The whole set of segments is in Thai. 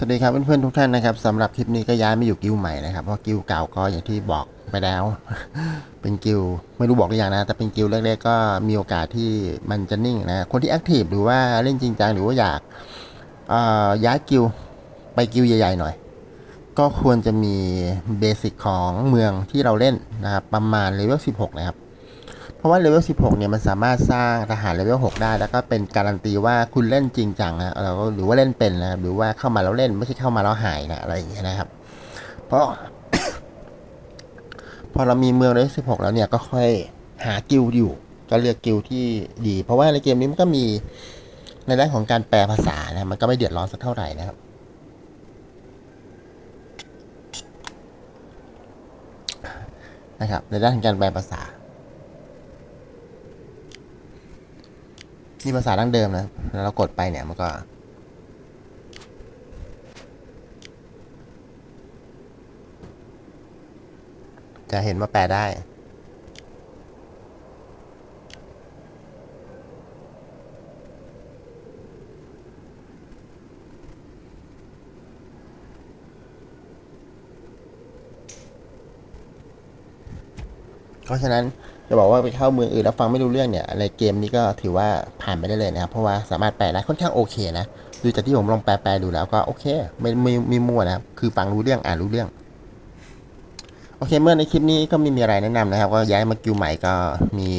สวัสดีครับเพื่อนๆทุกท่านนะครับสำหรับคลิปนี้ก็ย้ายมาอยู่กิ้วใหม่นะครับเพราะกิ้วเก่าก็อย่างที่บอกไปแล้ว เป็นกิ้วไม่รู้บอกหรือยังนะ แต่เป็นกิ้วแรกๆก็มีโอกาสที่มันจะนิ่งนะคนที่แอคทีฟหรือว่าเล่นจริงจังหรือว่าอยากย้ายกิ้วไปกิ้วใหญ่ๆหน่อย ก็ควรจะมีเบสิกของเมืองที่เราเล่นนะครับประมาณเลเวล16 นะครับ เพราะว่าเลเวล 16 เนี่ยมันสามารถสร้างทหารเลเวล 6 ได้ แล้วก็เป็นการันตีว่าคุณเล่นจริงจังนะเราก็หรือว่าเล่นเป็นนะครับหรือว่าเข้ามาแล้วเล่นไม่ใช่เข้ามาแล้วหายนะอะไรอย่างเงี้ยนะครับ เพราะ พอเรามีเมืองเลเวล 16 แล้วเนี่ยก็ค่อยหากิลอยู่ ก็เลือกกิลที่ดี เพราะว่าในเกมนี้มันก็มีในด้านของการแปลภาษานะมันก็ไม่เดือดร้อนสักเท่าไหร่นะครับนะครับในด้านของการแปลภาษา นี่ภาษาดั้งเดิมนะ แล้วเรากดไปเนี่ยมันก็จะเห็นว่าแปลได้ เพราะฉะนั้นจะบอกว่าไปเข้าเมืองอื่นแล้วฟังไม่รู้เรื่องเนี่ยในเกมนี้ก็ถือว่าผ่านไปได้เลยนะครับ เพราะว่าสามารถแปลได้ค่อนข้างโอเคนะ ดูจากที่ผมลองแปลแปลดูแล้วก็โอเค ไม่ไม่ไม่มั่วนะครับ คือฟังรู้เรื่องอ่านรู้เรื่อง โอเค เมื่อในคลิปนี้ก็ไม่มีอะไรแนะนำนะครับ ก็ย้ายมากิวใหม่ก็มี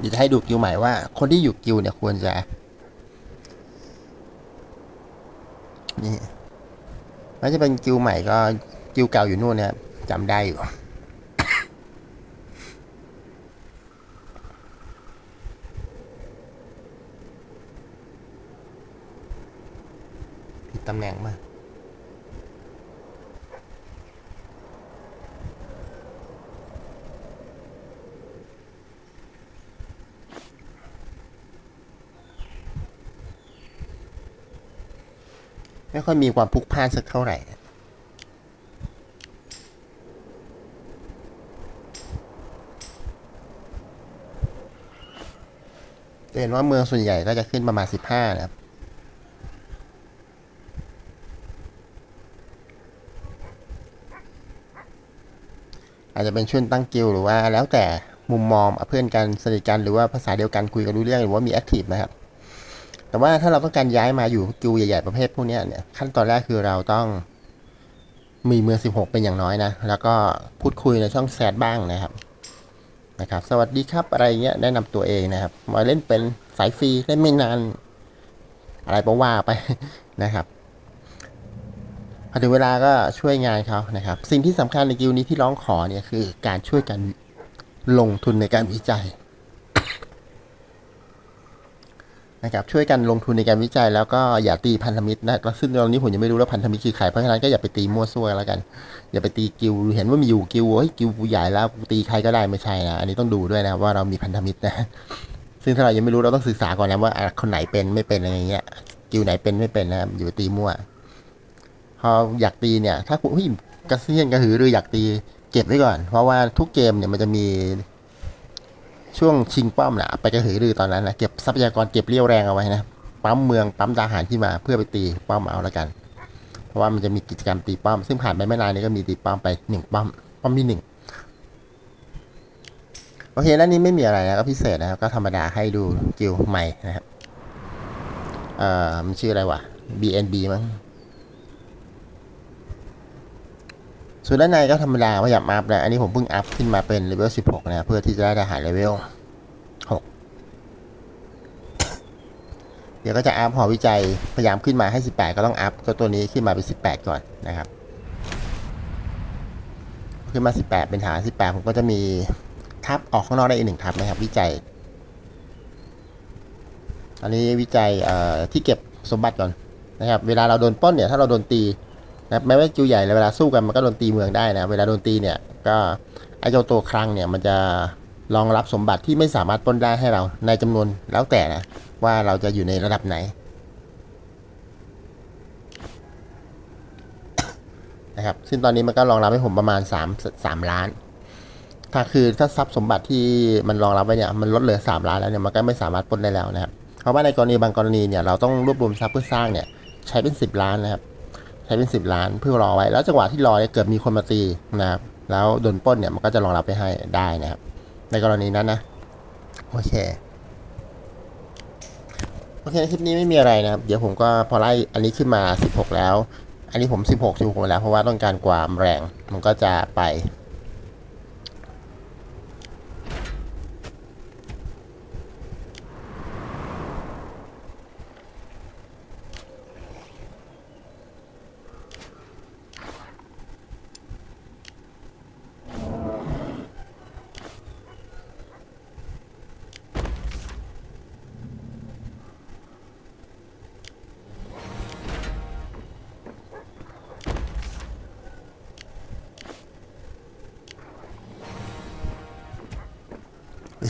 อยากจะให้ดูกิวใหม่ว่า คนที่อยู่กิวเนี่ยควรจะนี่ไม่จะเป็นกิวใหม่ก็กิวเก่าอยู่นู่นนะครับจำได้อยู่ ตำแหน่งมา ไม่ค่อยมีความพลุกพล่านสักเท่าไหร่จะเห็นว่าเมืองส่วนใหญ่ก็จะขึ้นประมาณ 15 นะครับ อาจจะเป็นช่วงตั้งกิลหรือว่าแล้วแต่มุมมองเพื่อนกันสนิทกันหรือว่าภาษาเดียวกันคุยกันรู้เรื่องหรือว่ามีแอคทีฟนะครับแต่ว่าถ้าเราต้องการย้ายมาอยู่กิลใหญ่ๆประเภทพวกนี้เนี่ยขั้นตอนแรกคือเราต้องมีเมือง16 เป็นอย่างน้อยนะ แล้วก็พูดคุยในช่องแชทบ้างนะครับนะครับ สวัสดีครับอะไรเงี้ยแนะนำตัวเองนะครับ มาเล่นเป็นสายฟรีเล่นไม่นาน อะไรก็ว่าไปนะครับ พอถึงเวลาก็ช่วยงานเขานะครับ สิ่งที่สำคัญในกิลนี้ที่ร้องขอเนี่ยคือการช่วยกันลงทุนในการวิจัยนะครับช่วยกันลงทุนในการวิจัย แล้วก็อย่าตีพันธมิตรนะซึ่งตอนนี้ผมยังไม่รู้ว่าพันธมิตรคือใครเพราะฉะนั้นก็อย่าไปตีมั่วซั่วแล้วกัน อย่าไปตีกิลด์เห็นว่ามีอยู่กิลด์เฮ้ยกิลด์กูใหญ่แล้วกูตีใครก็ได้ไม่ใช่นะอันนี้ต้องดูด้วยนะว่าเรามีพันธมิตรนะซึ่งถ้าเรายังไม่รู้เราต้องศึกษาก่อนนะว่าคนไหนเป็นไม่เป็นอะไรอย่างเงี้ยกิลด์ไหนเป็นไม่เป็นนะอย่าไปตีมั่ว พออยากตีเนี่ย ถ้าคุณเฮ้ยกระเซียนกระหือรืออยากตีเก็บไว้ก่อน เพราะว่าทุกเกมเนี่ยมันจะมีช่วงชิงป้อมนะไปกระหือรือตอนนั้นนะเก็บทรัพยากรเก็บเรี่ยวแรงเอาไว้นะปั๊มเมืองปั๊มทหารที่มาเพื่อไปตีป้อมเอาแล้วกัน เพราะว่ามันจะมีกิจกรรมตีป้อม ซึ่งผ่านไปไม่นานนี้ก็มีตีป้อมไปหนึ่งป้อมป้อมที่หนึ่งโอเคแล้วนี้ไม่มีอะไรนะก็พิเศษนะครับก็ธรรมดาให้ดูกิลใหม่นะครับเอ่อมันชื่ออะไรวะ BNB มั้ง ส่วนด้านในก็ธรรมดาไม่อยากมาอัพนะอันนี้ผมเพิ่งอัพขึ้นมาเป็นเลเวล 16 นะ เพื่อที่จะได้ทหารเลเวล 6 เดี๋ยวก็จะอัพหอวิจัย พยายามขึ้นมาให้ 18 ก็ต้องอัพก็ตัวนี้ขึ้นมาเป็น 18 ก่อนนะครับ ขึ้นมา 18 เป็นฐาน 18 ผมก็จะมีทับออกข้างนอกได้อีกหนึ่งทับนะครับ วิจัย อันนี้วิจัยที่เก็บสมบัติก่อนนะครับ เวลาเราโดนป้นเนี่ย ถ้าเราโดนตี นะแม้ว่าจิวใหญ่เวลาสู้กันมันก็โดนตีเมืองได้นะ เวลาโดนตีเนี่ยก็ไอเจ้าตัวครั้งเนี่ยมันจะรองรับสมบัติที่ไม่สามารถปล้นได้ให้เราในจำนวนแล้วแต่นะว่าเราจะอยู่ในระดับไหนนะครับซึ่งตอนนี้มันก็รองรับให้ผมประมาณ3 3ล้าน ถ้าคือถ้าทรัพย์สมบัติที่มันรองรับไว้เนี่ยมันลดเหลือ 3 ล้านแล้วเนี่ยมันก็ไม่สามารถปล้นได้แล้วนะครับเพราะว่าในกรณีบางกรณีเนี่ยเราต้องรวบรวมทรัพย์เพื่อสร้างเนี่ยใช้เป็นสิบล้านนะครับ ช้เป็นสิบล้านเพื่อรอไว้ แล้วจังหวะที่รอเนี่ยเกิดมีคนมาตีนะครับแล้วโดนป้นเนี่ยมันก็จะรองรับไปให้ได้นะครับ ในกรณีนั้นนะโอเคโอเคคลิปนี้ไม่มีอะไรนะครับ เดี๋ยวผมก็พอไล่อันนี้ขึ้นมา 16 แล้ว อันนี้ผม 16 16แล้วเพราะว่าต้องการความแรงมันก็จะไป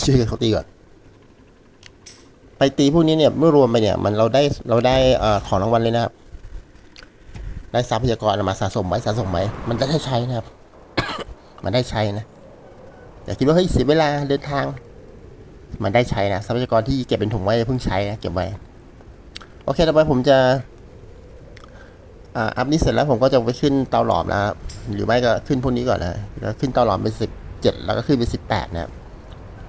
ช่วยกันเขาตีก่อน ไปตีพวกนี้เนี่ยเมื่อรวมไปเนี่ย มันเราได้เราได้เอ่อของรางวัลเลยนะครับ ได้ทรัพยากรมาสะสมไว้สะสมไว้มันได้ใช้นะครับ มันได้ใช้นะอย่าคิดว่าเฮ้ยเสียเวลาเดินทาง มันได้ใช้นะทรัพยากรที่เก็บเป็นถุงไว้เพิ่งใช้นะเก็บไว้โอเคต่อไปผมจะอ่าอัพนี้เสร็จแล้วผมก็จะไปขึ้นเตาหลอมนะครับหรือไม่ก็ขึ้นพวกนี้ก่อนนะแล้วขึ้นเตาหลอมเป็นสิบเจ็ดแล้วก็ขึ้นเป็นสิบแปดนะครับ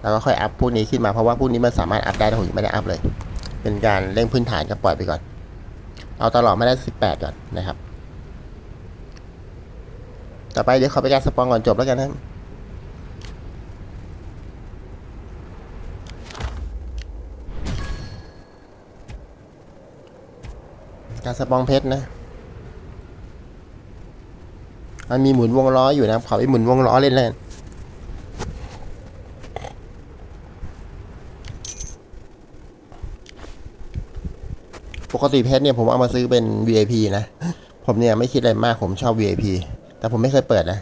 แล้วก็ค่อยอัพพวกนี้ขึ้นมาเพราะว่าพวกนี้มันสามารถอัพได้แต่ผมยังไม่ได้อัพเลย เป็นการเร่งพื้นฐานก็ปล่อยไปก่อน เอาตลอดไม่ได้สิบแปดก่อนนะครับ ต่อไปเดี๋ยวขอไปการสปอนก่อนจบแล้วกันนะการสปองเพชรนะมันมีหมุนวงล้ออยู่นะครับขอไปหมุนวงล้อเล่นเปกติเพชรเนี่ยผมเอามาซื้อเป็น VIP นะ ผมเนี่ยไม่คิดอะไรมากผมชอบ VIP แต่ผมไม่เคยเปิดนะ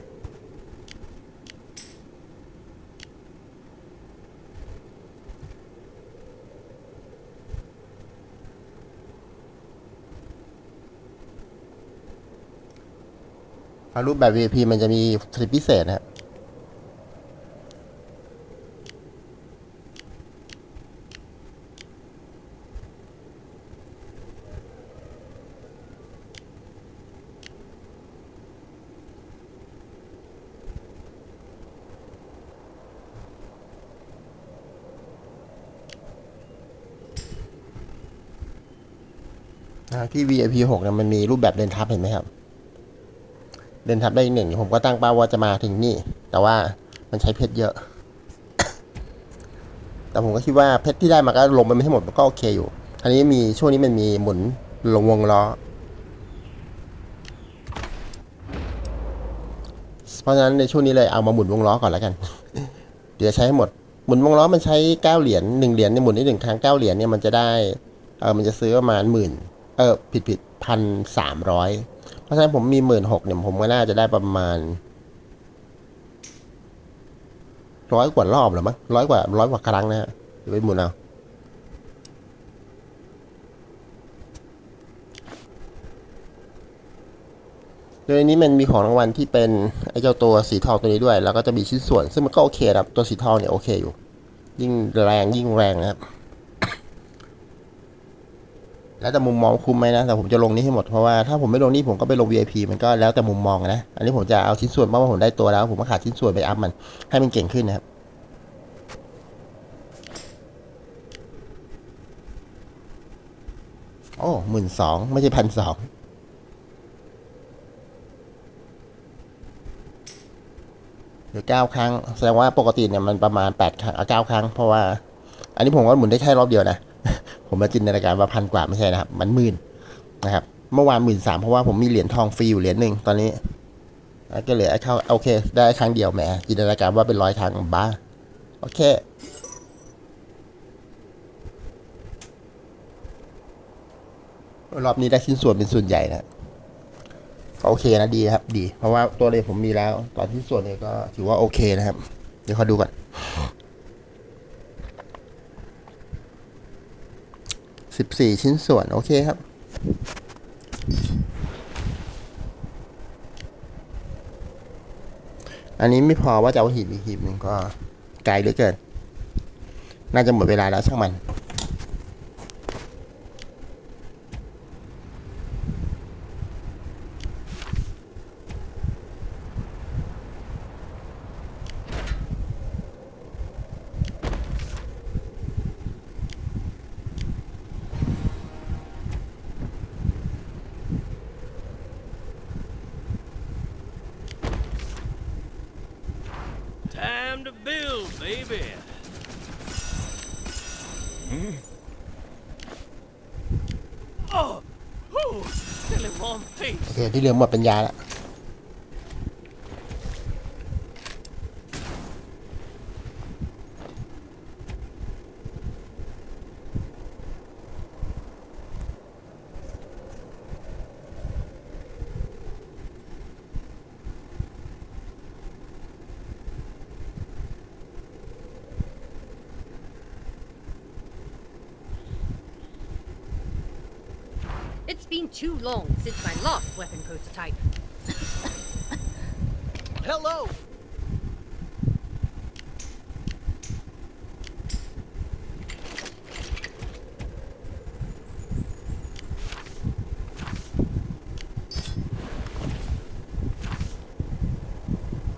รูปแบบ VIP มันจะมีสลิปพิเศษนะครับาที่ VIP 6เนี่ยมันมีรูปแบบเดินทับเห็นไหมครับ เดินทับได้อีกหนึ่งผมก็ตั้งเป้าว่าจะมาถึงนี่ แต่ว่ามันใช้เพชรเยอะ แต่ผมก็คิดว่าเพชรที่ได้มาก็ลงไปไม่ทั้งหมดมันก็โอเคอยู่อันนี้มีช่วงนี้มันมีหมุนลงวงล้อ เพราะฉะนั้นในช่วงนี้เลยเอามาหมุนวงล้อก่อนแล้วกัน เดี๋ยวใช้ให้หมด หมุนวงล้อมันใช้เก้าเหรียญหนึ่งเหรียญเนี่ยหมุนได้หนึ่งครั้งเก้าเหรียญเนี่ยมันจะได้เออมันจะซื้อประมาณหมื่น เออผิดผิดพันสามร้อยเพราะฉะนั้นผมมีหมื่นหกเนี่ยผมก็น่าจะได้ประมาณร้อยกว่ารอบหรือมั้งร้อยกว่าร้อยกว่าครั้งนะฮะเดี๋ยวไปหมุนเอาโดยนี้มันมีของรางวัลที่เป็นไอ้เจ้าตัวสีทองตัวนี้ด้วย แล้วก็จะมีชิ้นส่วน ซึ่งมันก็โอเคครับ ตัวสีทองเนี่ยโอเคอยู่ ยิ่งแรงยิ่งแรงนะครับ แล้วแต่มุมมองคุ้มไหมนะแต่ผมจะลงนี้ให้หมดเพราะว่าถ้าผมไม่ลงนี่ผมก็ไปลง VIP มันก็แล้วแต่มุมมองนะ อันนี้ผมจะเอาชิ้นส่วนเพราะว่าผมได้ตัวแล้ว ผมก็ขาดชิ้นส่วนไปอัพมันให้มันเก่งขึ้นนะครับโอ้หมื่นสองไม่ใช่พันสองเดี๋ยวเก้าครั้ง แสดงว่าปกติเนี่ยมันประมาณแปดครั้งเอาเก้าครั้ง เพราะว่า อันนี้ผมก็หมุนได้แค่รอบเดียวนะ ผมมาจินตนาการว่าพันกว่าไม่ใช่นะครับ มันหมื่นนะครับ เมื่อวานหมื่นสามเพราะว่าผมมีเหรียญทองฟรีอยู่เหรียญหนึ่งตอนนี้ก็เหลือไอ้เข้าโอเค ได้ครั้งเดียวแหมจินตนาการว่าเป็นร้อยครั้งบ้าโอเครอบนี้ได้ชิ้นส่วนเป็นส่วนใหญ่นะโอเคนะดีครับ ดี เพราะว่าตัวเลยผมมีแล้ว ตอนชิ้นส่วนเนี่ยก็ถือว่าโอเคนะครับ เดี๋ยวขอดูก่อน สิบสี่ชิ้นส่วน โอเคครับ อันนี้ไม่พอว่าจะเอาหีบอีกหีบหนึ่งก็ไกลเหลือเกิน น่าจะหมดเวลาแล้วช่างมัน ที่เรื่อหมดเป็นยาละ It's been too long since my last weapon prototype. Hello.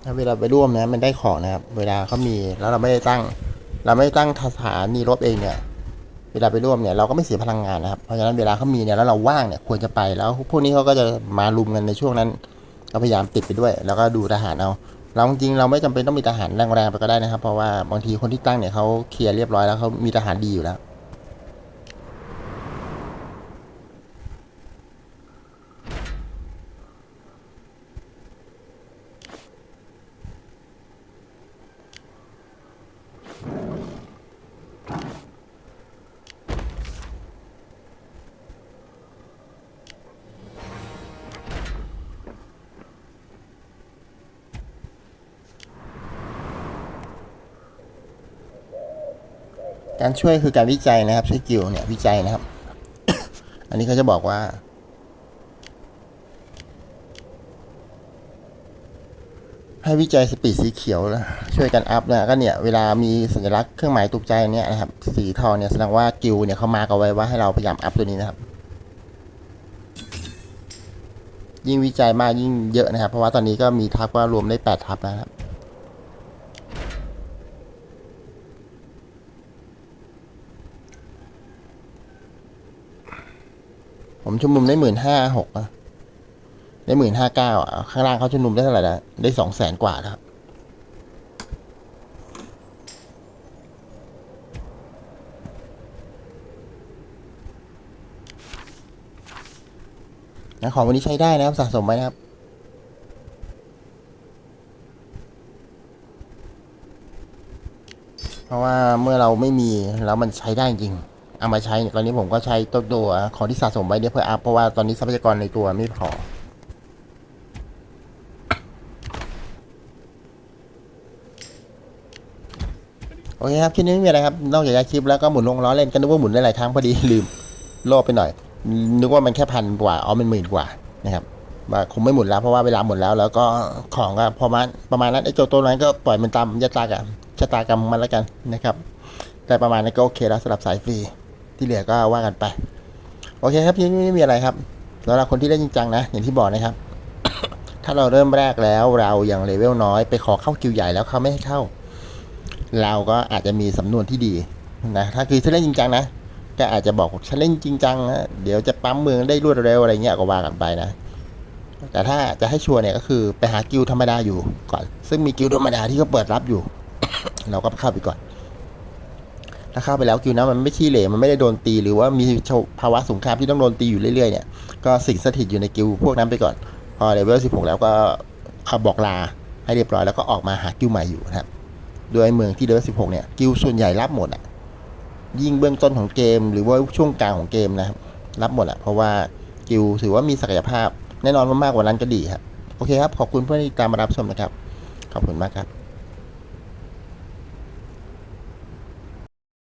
ถ้าเวลาไปร่วมนะมันได้ของนะครับ เวลาเขามีแล้วเราไม่ได้ตั้ง เราไม่ได้ตั้งสถานีรบเองเนี่ย เวลาไปร่วมเนี่ยเราก็ไม่เสียพลังงานนะครับ เพราะฉะนั้นเวลาเขามีเนี่ยแล้วเราว่างเนี่ยควรจะไปแล้ว พวกนี้เขาก็จะมารุมกันในช่วงนั้นก็พยายามติดไปด้วย แล้วก็ดูทหารเอาเราจริงเราไม่จำเป็นต้องมีทหารแรงๆไปก็ได้นะครับ เพราะว่าบางทีคนที่ตั้งเนี่ยเขาเคลียร์เรียบร้อยแล้วเขามีทหารดีอยู่แล้ว การช่วยคือการวิจัยนะครับ ช่วยกิวเนี่ยวิจัยนะครับ อันนี้เขาจะบอกว่า ให้วิจัยสปีดสีเขียวนะช่วยกันอัพนะก็เนี่ยเวลามีสัญลักษณ์เครื่องหมายตกใจเนี่ยนะครับ สีทองเนี่ยแสดงว่ากิวเนี่ยเขามากเอาไว้ว่าให้เราพยายามอัพตัวนี้นะครับ ยิ่งวิจัยมากยิ่งเยอะนะครับ เพราะว่าตอนนี้ก็มีทับว่ารวมได้แปดทับนะครับ ผมชุมนุมได้หมื่นห้าหกอะได้หมื่นห้าเก้าอะ ข้างล่างเขาชุมนุมได้เท่าไหร่ละได้สองแสนกว่าแล้วครับนะของวันนี้ใช้ได้นะครับสะสมไว้นะครับ เพราะว่าเมื่อเราไม่มีแล้วมันใช้ได้จริง เอามาใช้ตอนนี้ผมก็ใช้ตัวตัวของที่สะสมไว้เนี่ยเพื่ออัพเพราะว่าตอนนี้ทรัพยากรในตัวไม่พอโอเคครับคลิปนี้ไม่มีอะไรครับ นอกจากจะคลิปแล้วก็หมุนลงล้อเล่นก็นึกว่าหมุนได้หลายครั้งพอดีลืมโลภไปหน่อย นึกว่ามันแค่พันกว่าอ๋อมันหมื่นกว่านะครับว่าคงไม่หมุนแล้วเพราะว่าเวลาหมดแล้ว แล้วก็ของก็ประมาณประมาณนั้นไอ้เจ้าตัวนั้นก็ปล่อยมันตามยะตากรรมชะตากรรมมันแล้วกันนะครับ แต่ประมาณนั้นก็โอเคแล้วสำหรับสายฟรี ที่เหลือก็ว่ากันไป โอเคครับที่นี่ไม่มีอะไรครับสำหรับคนที่เล่นจริงจังนะ อย่างที่บอกนะครับ ถ้าเราเริ่มแรกแล้วเรายังเลเวลน้อยไปขอเข้าคิวใหญ่แล้วเขาไม่ให้เข้า เราก็อาจจะมีสำนวนที่ดีนะถ้าคือถ้าเล่นจริงจังนะก็อาจจะบอกฉันเล่นจริงจังนะเดี๋ยวจะปั๊มเมืองได้รวดเร็วอะไรเงี้ยก็ว่ากันไปนะ แต่ถ้าจะให้ชัวร์เนี่ยก็คือไปหากิลด์ธรรมดาอยู่ก่อน ซึ่งมีกิลด์ธรรมดาที่เขาเปิดรับอยู่ เราก็เข้าไปก่อน ถ้าเข้าไปแล้วกิลด์นั้นมันไม่ขี้เหร่มันไม่ได้โดนตี หรือว่ามีภาวะสงครามที่ต้องโดนตีอยู่เรื่อยๆเนี่ยก็สิงสถิตอยู่ในกิลด์พวกนั้นไปก่อน พอเลเวล16 แล้วก็ขาบอกลาให้เรียบร้อยแล้วก็ออกมาหากิลด์ใหม่อยู่นะครับโดยเมืองที่เลเวล16 เนี่ยกิลด์ส่วนใหญ่รับหมดอะยิ่งเบื้องต้นของเกม หรือว่าช่วงกลางของเกมนะครับรับหมดอะเพราะว่ากิลด์ถือว่ามีศักยภาพแน่นอนว่ามากกว่านั้นก็ดีครับโอเคครับขอบคุณเพื่อนที่ตามมารับชมนะครับขอบคุณมากครับ